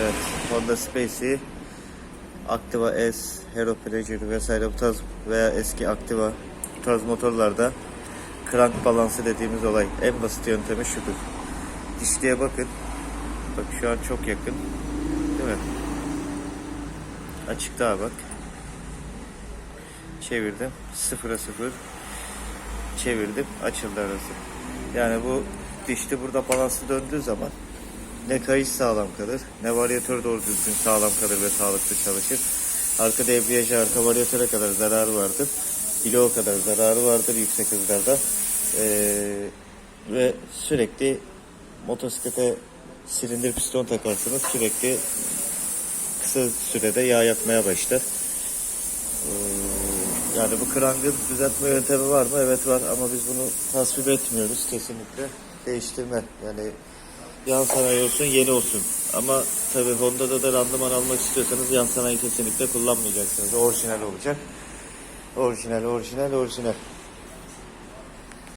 Evet, Honda Space'i Activa S, Hero Pleasure vesaire bu tarz veya eski Activa bu tarz motorlarda crank balansı dediğimiz olay. En basit yöntemi şudur. Dişliğe bakın. Bak şu an çok yakın. Değil mi? Açık daha bak. Çevirdim. Sıfıra sıfır. Çevirdim. Açıldı arası. Yani bu dişli burada balansı döndüğü zaman ne kayış sağlam kalır, ne varyatör doğru düzgün sağlam kalır ve sağlıklı çalışır. Arka debriyaja, arka varyatöre kadar zararı vardır. Bloğa kadar zararı vardır yüksek hızlarda. Ee, ve sürekli motosiklete silindir piston takarsınız. Sürekli kısa sürede yağ yakmaya başlar. Ee, yani bu krangın düzeltme yöntemi var mı? Evet var ama biz bunu tasvip etmiyoruz kesinlikle. Değiştirme yani yan sanayi olsun yeni olsun. Ama tabi Honda'da da randıman almak istiyorsanız yan sanayi kesinlikle kullanmayacaksınız. Orijinal olacak. Orijinal, orijinal, orijinal.